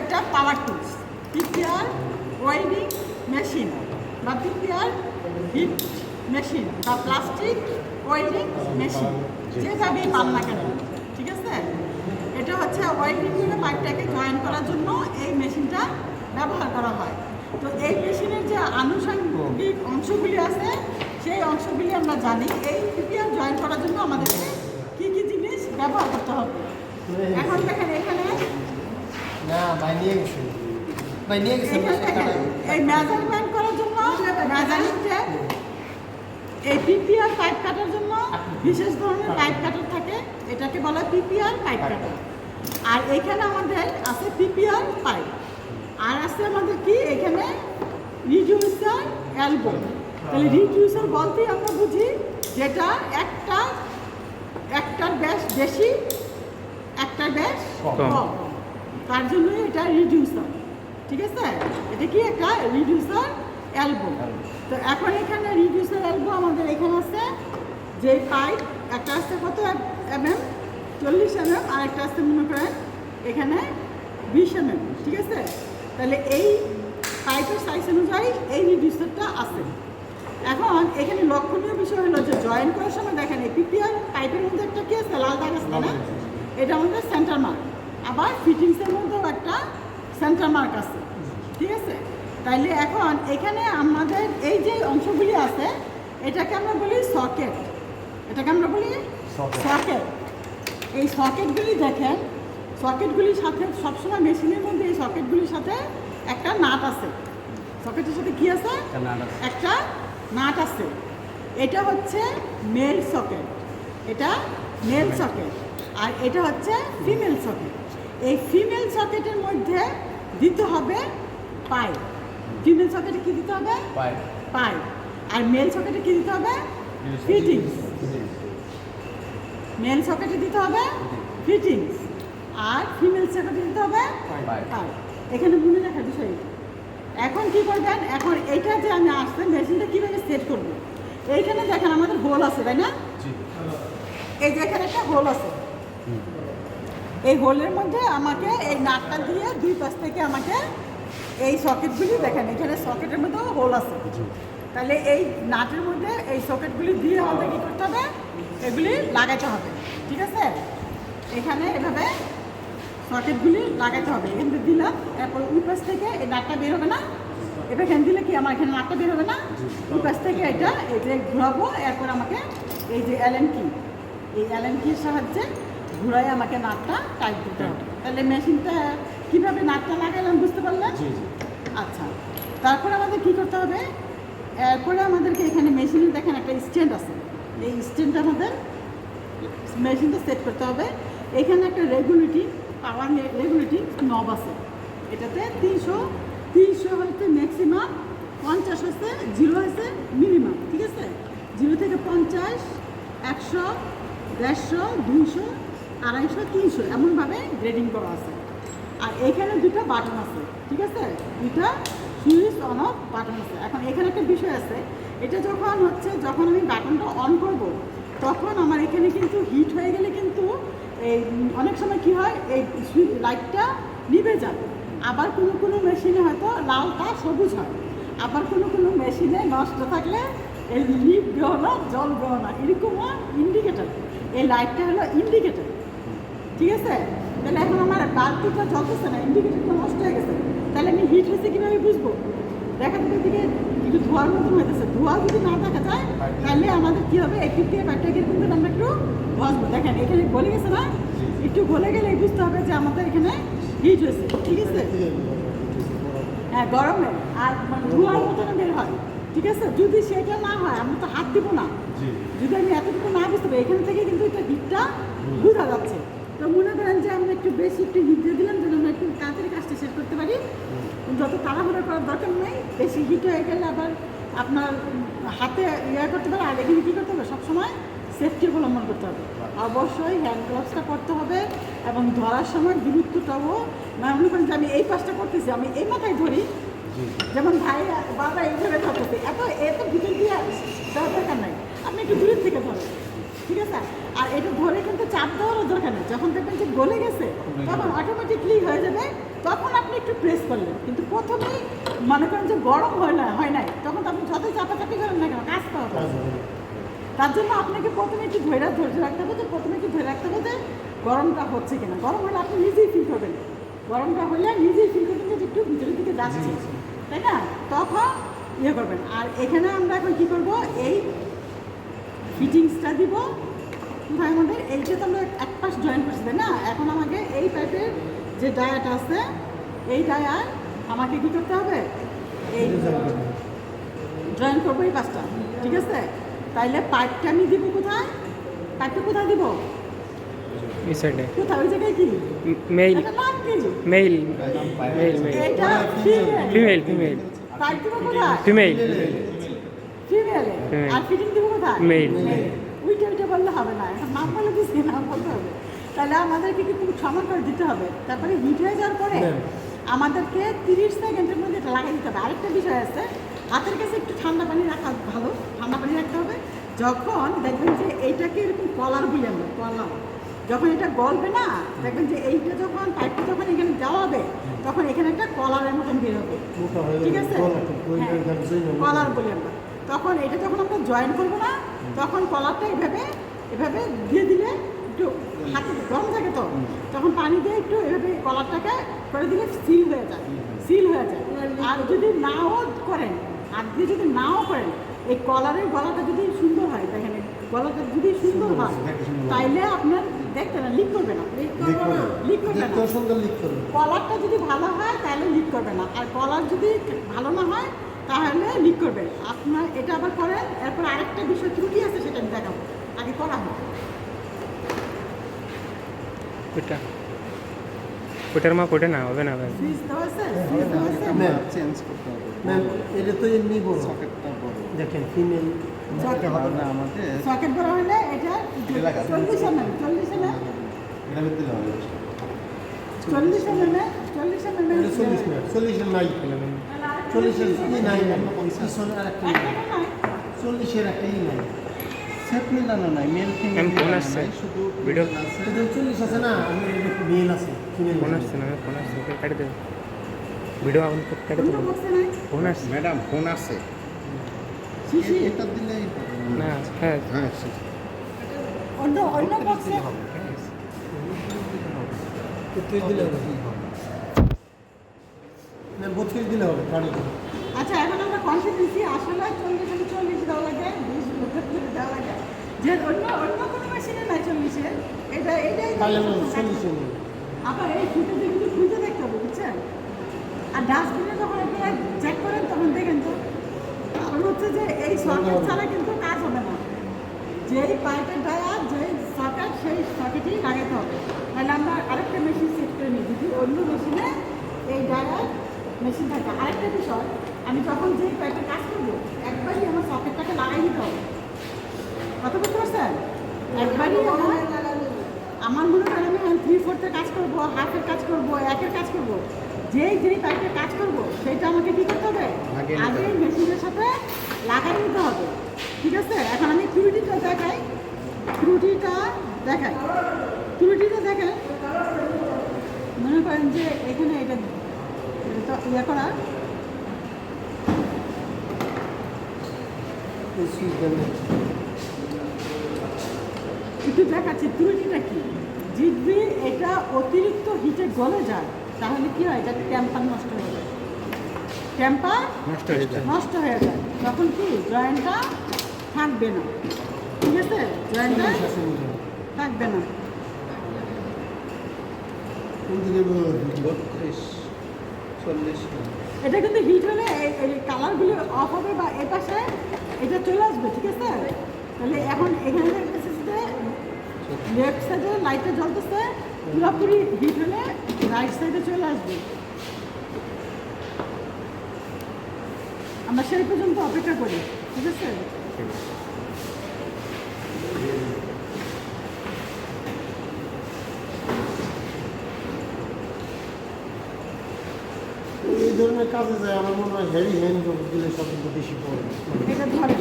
একটা power tools PPR welding machine বা PPR heat machine বা প্লাস্টিক ওয়েল্ডিং মেশিন যেভাবেই পান না কেন, ঠিক আছে? এটা হচ্ছে ওয়েল্ডিং করে পাইপটাকে জয়েন করার জন্য এই মেশিনটা ব্যবহার করা হয়। তো এই মেশিনের যে আনুষঙ্গিক অংশগুলি আছে, সেই অংশগুলি আমরা জানি। এই পিপিআর জয়েন করার জন্য আমাদেরকে কী কী জিনিস ব্যবহার করতে হবে? এখন দেখেন এখানে না ভাই নিয়ে গেছে। ভাই নিয়ে গেছে। এই মেজারমেন্ট করার জন্য মেজারিংটা এই পিপিআর পাইপ কাটার জন্য বিশেষ ধরনের পাইপ কাটার থাকে এটাকে বলা পিপিআর পাইপ কাটার। আর এখানে আমাদের আছে পিপিআর পাইপ। আর আছে আমাদের কি? এখানে রিডিউসার অ্যালবো তাহলে রিডিউসার বলতেই আমরা বুঝি যেটা একটা একটার ব্যাস বেশি একটার ব্যাস কম। তার জন্যই এটা রিডিউসার ঠিক আছে? এটা কি একটা রিডিউসার অ্যালবো তো এখন এখানে রিডিউসার অ্যালবো আমাদের এখানে আছে যে পাইপ একটা আছে কত এম এম? চল্লিশ এম এম আর একটা আছে মনে করেন এখানে বিশ এম এম ঠিক আছে? তাহলে এই পাইপের সাইজ অনুযায়ী এই রিডিউসারটা আছে। এখন এখানে লক্ষণীয় বিষয় হলো যে জয়েন করার সময় দেখেন এই পিপিআর পাইপের মধ্যে একটা কি আছে? লাল দাগ আছে না? এটা আমাদের সেন্টার মার্ক আবার ফিটিংসের মধ্যেও একটা সেন্টার মার্ক আছে। ঠিক আছে? তাইলে এখন এখানে আমাদের এই যে অংশগুলি আছে এটাকে আমরা বলি সকেট এটাকে আমরা বলি সকেট এই সকেটগুলি দেখেন সকেটগুলির সাথে সবসময় মেশিনের মধ্যে এই সকেটগুলির সাথে একটা নাট আছে। সকেটের সাথে কি আছে? একটা নাট আছে। এটা হচ্ছে মেল সকেট এটা মেল সকেট আর এটা হচ্ছে ফিমেল সকেট এই ফিমেল সকেটের মধ্যে দিতে হবে পাই। ফিমেল সকেটে কি দিতে হবে? পাই। পাইপ আর মেল সকেটে কি দিতে হবে? ফিটিংস মেল সকেটে দিতে হবে ফিটিংস আর ফিমেল সকেটে দিতে হবে. পাইপ এখানে মনে রাখার বিষয় এখন কি করবেন? এখন এইটা যে আমি আসছে মেশিনটা কীভাবে সেট করব? এইখানে দেখেন আমাদের হোল আছে তাই না? এই যে এখানে একটা হোল আছে। এই হোলের মধ্যে আমাকে এই নাটটা দিয়ে দুই পাশ থেকে আমাকে এই সকেটগুলি দেখেন এখানে সকেটের মধ্যেও হোল আছে। তাহলে এই নাটের মধ্যে এই সকেটগুলি দিয়ে আমাদের কী করতে হবে? এগুলি লাগাতে হবে ঠিক আছে? এখানে এভাবে সকেটগুলি লাগাতে হবে। এখান থেকে দিলাম এরপর ওই পাশ থেকে এই নাটটা বের হবে না। এবার এখানে দিলে কি আমার এখানে নাটটা বের হবে না? ওই পাশ থেকে এটা এই যে ঘোরাবো এরপর আমাকে এই যে অ্যালেন কি এই অ্যালেন কির সাহায্যে ঘুরাই আমাকে নাটটা টাইট দিতে হবে। তাহলে মেশিনটা কীভাবে নাটটা লাগালাম বুঝতে পারলেন জি আচ্ছা তারপর আমাদের কি করতে হবে? এরপরে আমাদেরকে এখানে মেশিনে দেখেন একটা স্ট্যান্ড আছে। এই স্ট্যান্ডটা আমাদের মেশিনটা সেট করতে হবে। এখানে একটা রেগুলেটিং পাওয়ার রেগুলেটিং নব আছে। এটাতে তিনশো তিনশো হচ্ছে ম্যাক্সিমাম পঞ্চাশ হচ্ছে জিরো হচ্ছে মিনিমাম ঠিক আছে? জিরো থেকে পঞ্চাশ একশো দেড়শো দুইশো আড়াইশো, তিনশো, এমনভাবে গ্রেডিং করা আছে। আর এখানে দুটো বাটন আছে, ঠিক আছে? দুটা সুইচ অন অফ বাটন আছে। এখন এখানে একটা বিষয় আছে, এটা যখন হচ্ছে, যখন আমি বাটনটা অন করব, তখন আমার এখানে কিন্তু হিট হয়ে গেলে কিন্তু এই অনেক সময় কি হয়, এই সুইচ লাইটটা নিভে যায় আবার কোনো কোনো মেশিনে হয়তো লাল লালটা সবুজ হয়। আবার কোনো কোনো মেশিনে নষ্ট থাকলে এই লিপবেও না জলবেও না এরকম ইন্ডিকেটার এই লাইটটা হলো ইন্ডিকেটার ঠিক আছে? তাহলে এখন আমার বাল্বটা জ্বলতেছে না ইন্ডিকেটরটা নষ্ট হয়ে গেছে। তাহলে আমি হিট হয়েছে কীভাবে বুঝব। দেখা যাবে দিকে একটু ধোয়ার মতন হইতেছে ধোয়া যদি না দেখা যায় তাহলে আমাদের কী হবে? এই পিপিএ পাইপটাকে কিন্তু আমরা একটু বসবো দেখেন এখানে গলে গেছে না? একটু গলে গেলে বুঝতে হবে যে আমাদের এখানে হিট হয়েছে। ঠিক আছে? হ্যাঁ গরমে আর মানে ধোয়ার মতন বের হয়। ঠিক আছে? যদি সেটা না হয় আমরা তো হাত দিব না। যদি আমি এতটুকু না বুঝতে পারি এখান থেকে কিন্তু এটা হিটটা বোঝা যাচ্ছে তো মনে করেন যে আমরা একটু বেশি একটু হিট দিয়ে দিলাম যেন আমরা একটু তাড়াতাড়ি কাজটা শেষ করতে পারি। যত তাড়াহুড়ো করার দরকার নেই বেশি হিট হয়ে গেলে আবার আপনার হাতে ইয়ে করতে পারে আর এখানে কী করতে হবে? সবসময় সেফটি অবলম্বন করতে হবে। অবশ্যই হ্যান্ড গ্লাভসটা করতে হবে এবং ধরার সময় গুরুত্বটাও মানে মনে করেন যে আমি এই পাশটা করতেছি আমি এই মাথায় ধরি। যেমন ভাই বাবা এইভাবে থাকতে এত এত ভিতর দিয়ে দরকার নাই। আপনি একটু দূরের থেকে ধরেন। ঠিক আছে? আর এটা ধরে কিন্তু চাপ দেওয়ারও দরকার নেই। যখন দেখবেন যে গলে গেছে তখন অটোমেটিকলি হয়ে যাবে তখন আপনি একটু প্রেস করলেন। কিন্তু প্রথমেই মনে করেন যে গরম হয় না হয় নাই তখন তো আপনি যতই চাপাচাপি করেন না কেন কাজ পাওয়া তার জন্য আপনাকে প্রথমে একটু ধৈর্য ধৈর্য রাখতে হবে যে প্রথমে একটু ধরে রাখতে হবে যে গরমটা হচ্ছে কিনা। গরম হলে আপনি নিজেই ফিল করবেন। গরমটা হলে নিজেই ফিল করবেন যে একটু ভিতরের দিকে যাচ্ছে। তাই না? তখন ইয়ে করবেন। আর এখানে আমরা এখন কি করব? এই ফিটিংসটা দিব। কোথায় আমাদের এইটা তো আমরা এক পাশ জয়েন করছি তাই না? এখন আমাকে এই টাইপের যে ডায়াট আছে এই ডায়ার আমাকে কি করতে হবে? এই জয়েন করব এই পাঁচটা ঠিক আছে? তাইলে পাইপটা আমি দিব কোথায়? পাইপটা কোথায় দিব? এই সাইডে কোথায়? ওই জায়গায় কি? এটা ফিমেল ফিমেল ফিমেল পাইপ দিব কোথায়? ফিমেল ফিমেলে Female. আর ফিটিং দিব কোথায় Male. উইটা উইটা বললে হবে না। এখন নাম বলে দিচ্ছি নাম বলতে হবে। তাহলে আমাদেরকে কিন্তু সমান করে দিতে হবে। তারপরে হিট হয়ে যাওয়ার পরে। আমাদেরকে তিরিশ সেকেন্ডের মধ্যে এটা লাগাই দিতে হবে। আরেকটা বিষয় আছে হাতের কাছে একটু ঠান্ডা পানি রাখা ভালো। ঠান্ডা পানি রাখতে হবে। যখন দেখবেন যে এইটাকে এরকম কলার বলি আমরা কলার যখন এটা গলবে না দেখবেন যে এইটা যখন পাইপটা যখন এখানে দেওয়া হবে তখন এখানে একটা কলারের মতন বের হবে ঠিক আছে? হ্যাঁ। কলার বলি আমরা। তখন এটা যখন আমরা জয়েন করব না তখন কলারটা এভাবে এভাবে দিয়ে দিলে একটু হাতে গরম থাকে তো তখন পানি দিয়ে একটু এভাবে কলারটাকে করে দিলে সিল হয়ে যায় সিল হয়ে যায়। আর যদি নাও করেন আর দিয়ে যদি নাও করেন এই কলারের গলাটা যদি সুন্দর হয় দেখেন গলাটা যদি সুন্দর হয় তাইলে আপনার দেখতে না লিক করবে না। লিক করবে না। সুন্দর লিক করবে কলারটা যদি ভালো হয় তাহলে লিক করবে না। আর কলার যদি ভালো না হয় তাহলে লিক করবে আপনার এটা আবার করেন এরপর আরেকটা বিষয় ত্রুটি আছে সেটা আমি দেখাবো। আগে করা হয় ওটা ওটার মা ওটা না হবে না ভাই। সুইচ দেওয়া আছে? সুইচ দেওয়া আছে? ম্যাম চেঞ্জ করতে হবে। ম্যাম এটা তো এমনি বড়। সকেটটা বড়। দেখেন ফিমেল তাহলে আমাদের সকেট বড় হলে এটা এটা ভিতরে হবে। চল্লিশ এম এম চল্লিশ এম এম এটা চল্লিশ না চল্লিশের নাই ই নাই ম্যাম পিছনে আর একটা ই নাই। চল্লিশের একটা ই নাই সেট মিলানো নাই মেল ফিমেল ফোন আসছে। শুধু ভিডিও। চল্লিশ আছে না আমি মেল আছে ফিমেল ফোন আসছে না ফোন আসছে কেটে দেবে। ভিডিও করে কেটে দেবে। ফোন আসছে। ম্যাডাম ফোন আছে শিশি এটা দিলেই না হ্যাঁ। হ্যাঁ অন্য অন্য বক্সে বত্রিশ দিলে বত্রিশ দিলে হবে গাড়ি আচ্ছা এখন আমরা কনসেপ্ট দিচ্ছি আসলে চল্লিশ চল্লিশ দেওয়া লাগে বিশ দেওয়া লাগে। যে অন্য অন্য কোনো মেশিনে নাই চল্লিশের এটা এটাই চল্লিশে আবার এই ফুটে দিয়ে কিন্তু খুঁজে দেখতে হবে বুঝছেন আর ডাস্টবিনে যখন আপনারা চেক করেন তখন দেখেন তো কারণ হচ্ছে যে এই সকেট ছাড়া কিন্তু কাজ হবে না। যেই পাইপের ডায়ার যেই সকেট সেই সকেটই লাগাতে হবে। তাহলে আমরা আরেকটা মেশিন সেট করে নিই যদি অন্য মেশিনে এই ডায়ার মেশিন থাকে। আরেকটা বিষয় আমি যখন যেই পাইপে কাজ করব একবারই আমার সকেটটাকে লাগাই দিতে হবে। কথা বুঝতে পারছেন? একবারই আমার আমার মনে হয় আমি থ্রি ফোর্থে কাজ করব হাফের কাজ করব একের কাজ করব। যেই যেই পাইপে কাজ করব সেটা আমাকে কী করতে হবে? আগে মেশিনের সাথে লাগাই নিতে হবে। ঠিক আছে? এখন আমি ত্রুটিটা দেখাই। ত্রুটিটা দেখাই। ত্রুটিটা দেখেন মনে করেন যে এখানে এটা ইয়ে করা। একটু দেখাচ্ছি ত্রুটিটা কি? যদি এটা অতিরিক্ত হিটে গলে যায় তাহলে কি হয়? যাতে টেম্পার নষ্ট হয়ে যায়। টেম্পার নষ্ট হয়ে যায়। নষ্ট হয়ে যায়। তখন কি? জয়েন্টটা থাকবে না। ঠিক আছে? জয়েন্টটা থাকবে না। চল্লিশ এটা কিন্তু হিট হলে এই- কালারগুলো অফ হবে বা এ পাশে এটা চলে আসবে ঠিক আছে? তাহলে এখন এখানে লেফট সাইডে লাইটটা জ্বলতেছে পুরোপুরি হিট হলে রাইট সাইডে চলে আসবে। আমরা সেই পর্যন্ত অপেক্ষা করি ঠিক আছে এই ধরনের কাজে যায় আমার মনে হয় হেভি হ্যান্ড দিলে সব কিন্তু বেশি পড়ে। এটা ধরেন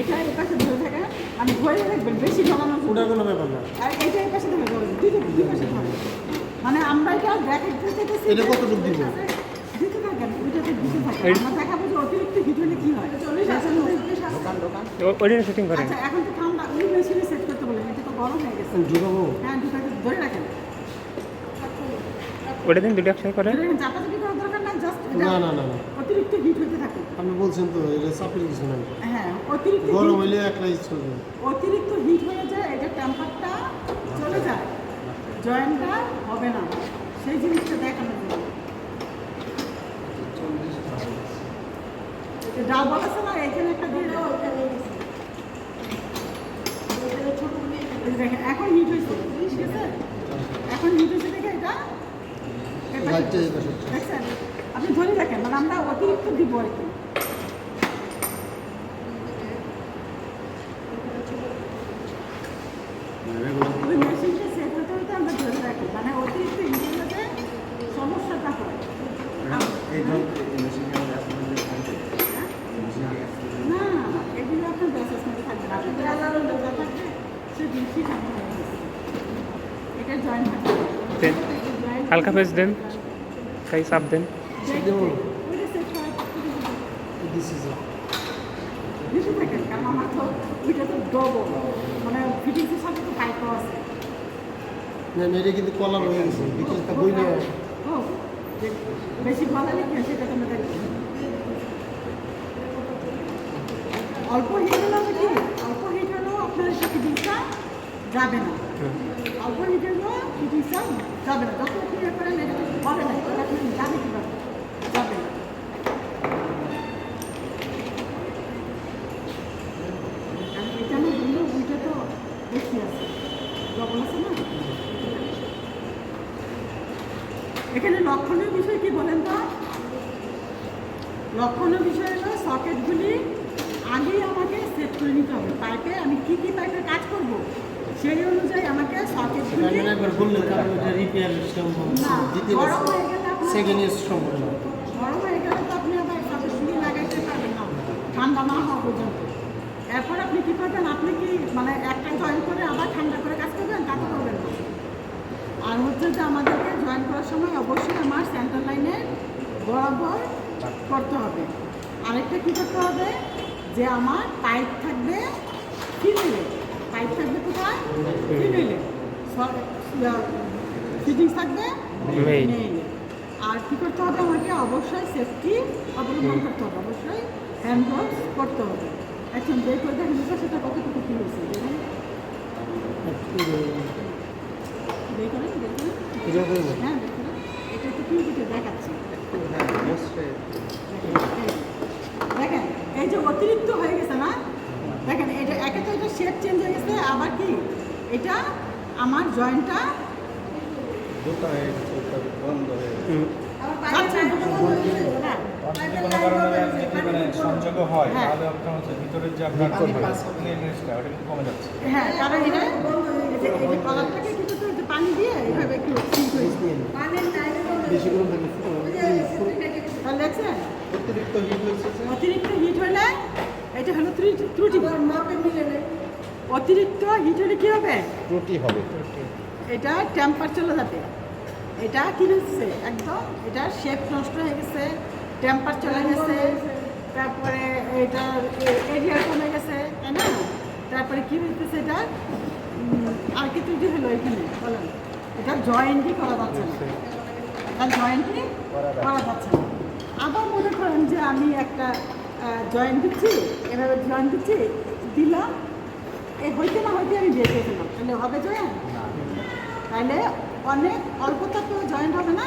এটা এই পাশে ধরে থাকে। মানে ধরে রাখবেন বেশি ঢলানো ওটা কোনো ব্যাপার না। আর এটা এই পাশে ধরে দুই দুই পাশে ধরে মানে আমরা চাইতেছি এটা কতটুকু দিব? দিতে থাকেন ওইটাতে দিতে থাকেন আমরা দেখাবো যে অতিরিক্ত হিট হলে কি হয়। চল্লিশ ওইটা সেটিং করেন আচ্ছা এখন তো ঠান্ডা ওই মেশিনে সেট করতে বলেন এটা তো গরম হয়ে গেছে। ঢুকাবো হ্যাঁ দুটাকে ধরে রাখেন। ওটা দিন দুটো একসাথে করে রাখেন চাপাচাপি করার দরকার নাই জাস্ট না না না অতিরিক্ত হিট হতে থাকে। আপনি বলছেন তো এটা চাপের কিছু নাই হ্যাঁ অতিরিক্ত গরম হইলে একলাই চলবে। অতিরিক্ত হিট হয়ে যায় এটা টেম্পারটা চলে যায়। জয়েন্টটা হবে না। সেই জিনিসটা দেখানোর জন্য ডাবল আছে না এখানে একটা দিয়ে দাও ওইখানে গেছে। দেখেন, এখন হিট হয়েছে ঠিক আছে? এখন হিট হয়েছে দেখে এটা। দেখছেন? আপনি ধরে রাখেন মানে আমরা অতিরিক্ত দিব আর কি। ওই মেশিনটা সেট হতে হতে আমরা ধরে রাখি মানে অতিরিক্ত সমস্যাটা হয়। না এগুলো আপনার থাকবে থাকবে সে বেশি ঠান্ডা হয়ে এটা জয়েন হালকা পেজ দেন তাই চাপ দেন। বেশি থাকেন কারণ আমার তো ওইটা তো ডবল মানে ফিটিংসের সাথে তো পাইপও আছে। না কিন্তু কলার হয়ে গেছে বিকেলটা বইলে ও বেশি ভালো লিখে সেটা তোমরা দেখবে অল্প হিট হলেও কি? অল্প হিট হলেও আপনার ফিটিংসটা যাবে না। অল্প হিট হলেও ফিটিংসটা যাবে না। যত আপনি না এটা আপনি যাবে কীভাবে যাবে না আর এটা না দিলে ওইটা তো বেশি আছে ডবল আছে না এখানে লক্ষণীয় বিষয় কি বলেন তো লক্ষণীয় বিষয় হলো সকেটগুলি আগেই আমাকে সেট করে নিতে হবে। পাইপে আমি কি কি পাইপে কাজ করব সেই অনুযায়ী আমাকে সকেটগুলি গরম হয়ে গেলে আপনার সেকেন্ড ইয়ার সম্ভব গরম হয়ে গেলে তো আপনি আবার সকেটগুলি লাগাইতে পারবেন না ঠান্ডা না হওয়া পর্যন্ত। এরপর আপনি কী করবেন? আপনি কি মানে একটা জয়েন করে আবার ঠান্ডা করে কাজ করবেন? তা তো করবেন না। আর হচ্ছে যে আমাদেরকে জয়েন করার সময় অবশ্যই আমার সেন্টার লাইনের বরাবর করতে হবে। আরেকটা কী করতে হবে? যে আমার পাইপ থাকবে ফিমেলে পাইপ থাকবে কোথায়? ফিমেলে ফিটিংস থাকবে. মেলে আর কী করতে হবে? আমাকে অবশ্যই সেফটি অবলম্বন করতে হবে। অবশ্যই হ্যান্ড গ্লোভস করতে হবে। এখন বের করে দেখেন সেটা কতটুকু কী হয়েছে? দেখুন। বের করেন বের করেন হ্যাঁ বের করেন এটা তো পিউটিতে দেখাচ্ছি। দেখেন এই যে অতিরিক্ত হয়ে গেছে না? দেখেন এটা একে তো এটা শেপ চেঞ্জ হয়ে গেছে আবার কি? এটা আমার জয়েন্টটা হয়ে গেছে ওটা বন্ধ হয়ে মানে হয়। হ্যাঁ। হ্যাঁ পানি দিয়ে এইভাবে একটু বেশি থাকলে অতিরিক্ত হিট হয়েছে অতিরিক্ত হিট হলে এটা হলো ত্রুটি। অতিরিক্ত হিট হলে কী হবে? ত্রুটি হবে। এটা টেম্পার চলে যাবে। এটা কি হচ্ছে? একদম এটা শেপ নষ্ট হয়ে গেছে টেম্পার চলে গেছে তারপরে এটা এরিয়া কমে গেছে তাই না? তারপরে কি হইতেছে এটা? আর কি ত্রুটি হলো এখানে? বলেন। এটা জয়েন্টই করা যাচ্ছে না। এটা জয়েন্টই করা যাচ্ছে না। আবার মনে করেন যে আমি একটা জয়েন্ট দিচ্ছি, এভাবে জয়েন্ট দিচ্ছি, দিলাম এই হইতে না হইতে আমি করে দিলাম তাহলে হবে জয়েন্ট তাহলে অনেক অল্প তাপেও জয়েন্ট হবে না,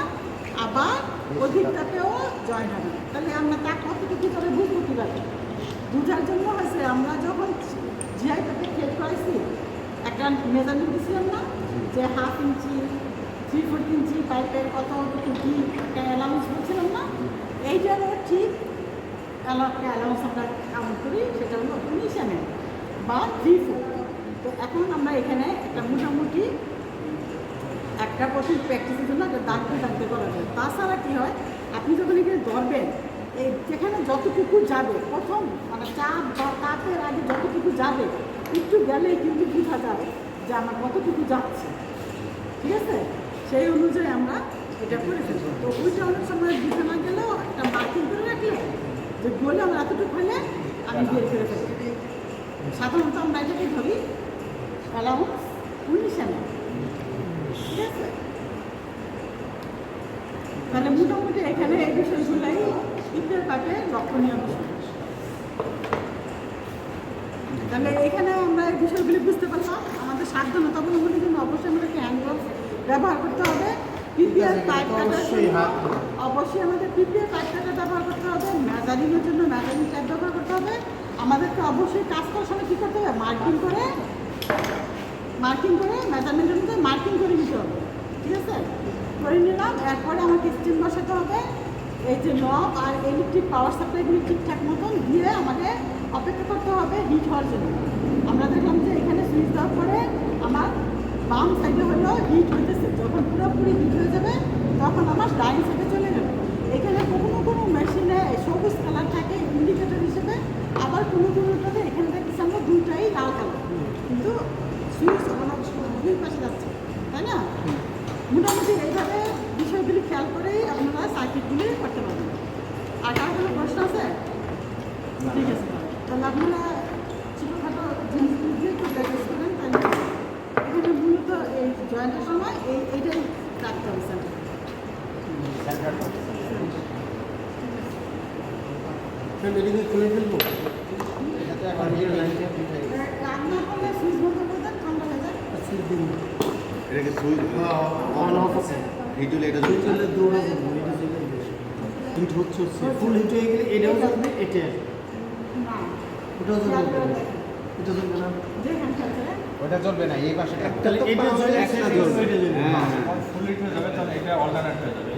আবার অধিক তাপেও জয়েন্ট হবে তাহলে আমরা তা কতটুকু করে বুঝব কীভাবে? বোঝার জন্য হয়েছে, আমরা যখন জিআই তাপে ট্রেড করাইছি একটা মেজারমেন্ট দিয়েছিলাম না, যে half inch three fourth inch পাইপের কত কি একটা অ্যালাউন্স বলছিলাম না? এইটারও ঠিক একটা অ্যালাউন্স আমরা কাউন্ট করি, সেটা হলো উনিশ বা থ্রি ফোর তো এখন আমরা এখানে একটা মোটামুটি একটা প্রথম প্র্যাকটিসের জন্য একটা দাগতে দাগতে করা যায় তাছাড়া কী হয়, আপনি যখন এখানে ধরবেন, এই যেখানে যতটুকু যাবে, প্রথম মানে চাপ বা তাপের আগে যতটুকু যাবে, একটু গেলে কিন্তু বোঝা যাবে যে আমার কতটুকু যাচ্ছে। ঠিক আছে? সেই অনুযায়ী আমরা এটা করে ফেলব। তো ওইটা অনেক সময় দিতে না গেলেও একটা মার্কিং করে রাখলে যে বলে আমরা এতটুকু হলে আমি বের করে ফেলব। সাধারণত আমরা এটাকে ধরি অ্যালাউন্স উনিশ এম ঠিক আছে? তাহলে মোটামুটি এখানে এই বিষয়গুলাই ইপের পাটে লক্ষণীয় বিষয়। তাহলে এখানে আমরা এই বিষয়গুলি বুঝতে পারলাম। আমাদের সাবধানতা অবলম্বনের জন্য অবশ্যই হ্যান্ড গ্লাভস ব্যবহার করতে হবে। পিপিআর পাইপ কাটার অবশ্যই জন্য অবশ্যই আমাদের পিপিআর পাইপ কাটা ব্যবহার করতে হবে। ম্যাজারিনের জন্য ম্যাজারিন ট্যাপ ব্যবহার করতে হবে। আমাদেরকে অবশ্যই কাজ করার সময় কী করতে হবে? মার্কিং করে মার্কিং করে মেজারমেন্টের মধ্যে মার্কিং করে নিতে হবে। ঠিক আছে? করে নিলাম। এরপরে আমাকে স্টিম বসাতে হবে। এই যে নব আর ইলেকট্রিক পাওয়ার সাপ্লাইগুলি ঠিকঠাক মতন দিয়ে আমাকে অপেক্ষা করতে হবে হিট হওয়ার জন্য। আমরা দেখলাম যে এখানে সুইচ দেওয়ার পরে আমার বাম সাইডে হলো হিট হইতেছে যখন পুরোপুরি হিট হয়ে যাবে তখন আমার ডাইন সাইডে চলে যাবে এখানে কোনো কোনো মেশিনে সবুজ কালার থাকে ইন্ডিকেটর হিসেবে আবার কোনো কোনোটাতে এখানে দেখতেছি আমরা দুইটাই লাল কালার কিন্তু সুইচ অন অফ দুই পাশে যাচ্ছে তাই না মোটামুটি এইভাবে বিষয়গুলি খেয়াল করেই আপনারা সার্কিটগুলি করতে পারবেন আর কারও কোনো প্রশ্ন আছে ঠিক আছে তাহলে আপনারা ছোটোখাটো জিনিসগুলি দিয়ে একটু প্র্যাকটিস করেন তাহলে এখানে মূলত এই জয়েন্টের সময় এই এইটাই রাখতে হবে স্যার ফ্রেন্ড এদিকে খুলে ফেলব এটাতে এখন হিট লাইনটা ফিট হয়ে গেছে রান্না করলে সুইচ বন্ধ করে দেন ঠান্ডা হয়ে যায় আজকে দিন এটাকে সুই অন অফ আছে। হিট হলে এটা হিট হলে দৌড়া যাব এটা চলে হিট হচ্ছে হচ্ছে ফুল হিট হয়ে গেলে এটাও যাবে এটা না? ওটাও যাবে এটা যাবে না? ওটা চলবে না এই পাশে তাহলে এটা একটা হ্যাঁ। ফুল হিট হয়ে যাবে তাহলে এটা অল্টারনেট হয়ে যাবে।